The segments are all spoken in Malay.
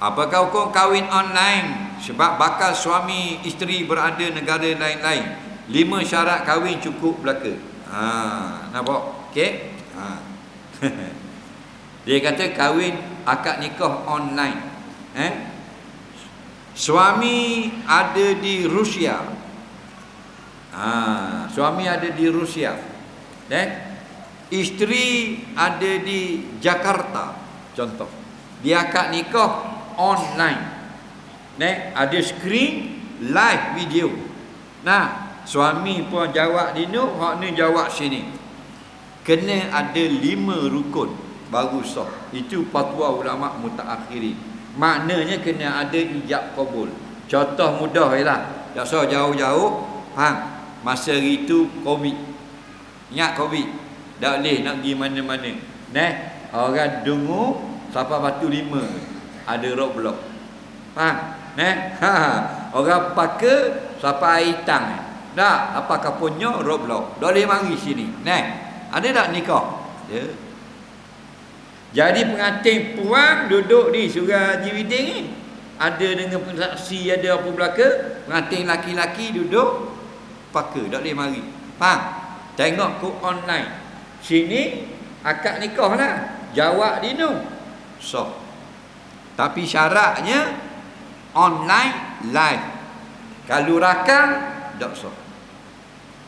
Apakah hukum kahwin online sebab bakal suami isteri berada negara lain-lain? Lima syarat kahwin cukup belaka. Ha, nampak? Okey? Ha. Dia kata kahwin akad nikah online. Eh? Suami ada di Rusia. Ha, suami ada di Rusia. Eh? Isteri ada di Jakarta. Contoh. Dia akad nikah online. Nek ada screen live video. Nah, suami pun jawab di nu, hak ni jawab sini. Kena ada lima rukun baru sah. Itu fatwa ulama mutaakhirin. Maknanya kena ada ijab kabul. Contoh mudah ialah. Tak usah jauh-jauh. Faham? Masa itu Covid. Ingat Covid. Tak boleh nak pergi mana-mana. Neh, orang dungu sampai batu lima ada roadblock. Faham? Eh? Ha. Orang pakai sampai air tang. Tak, apakah punya roadblock. Boleh mari sini. Nah, ada tak nikah? Ya. Jadi pengantin puan duduk di surah Haji ni. Ada dengan pensaksi, ada apa belaka. Pengantin laki-laki duduk. Pakai, tak boleh mari. Faham? Tengok ku online. Sini, akad nikah lah. Jawab di nu. Tapi syaratnya online live. Kalau rakam tak sah.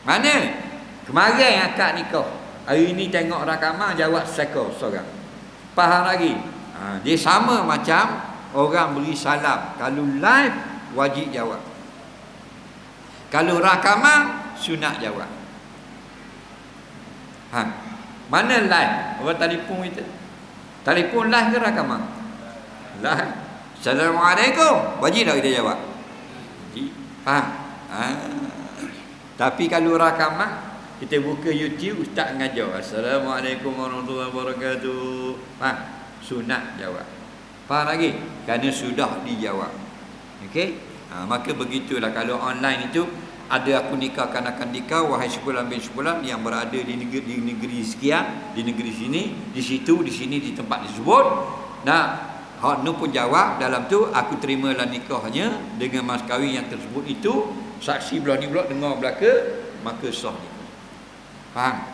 Mana? Kemarin akad nikah. Hari ni tengok rakaman jawab seko seorang. Faham lagi? Ha, dia sama macam orang beri salam. Kalau live wajib jawab. Kalau rakaman sunat jawab. Ha. Mana live? Orang telefon kita. Telefon live ke rakaman? Lah. Assalamualaikum. Wajib tak kita jawab? Wajib. Faham? Ha. Tapi kalau rakaman kita buka YouTube ustaz ngajar. Assalamualaikum warahmatullahi wabarakatuh. Faham? Sunat jawab. Faham lagi? Kerana sudah dijawab. Okey? Ha, maka begitulah kalau online itu ada aku nikahkan akan nikah wahai sebulan bin sebulan yang berada di negeri, di negeri sekian di negeri sini di situ di sini di tempat disebut nah Hak nu pun jawab dalam tu aku terimalah nikahnya dengan mas kahwin yang tersebut itu saksi belah ni pula dengar belaka maka sah nikah. Faham?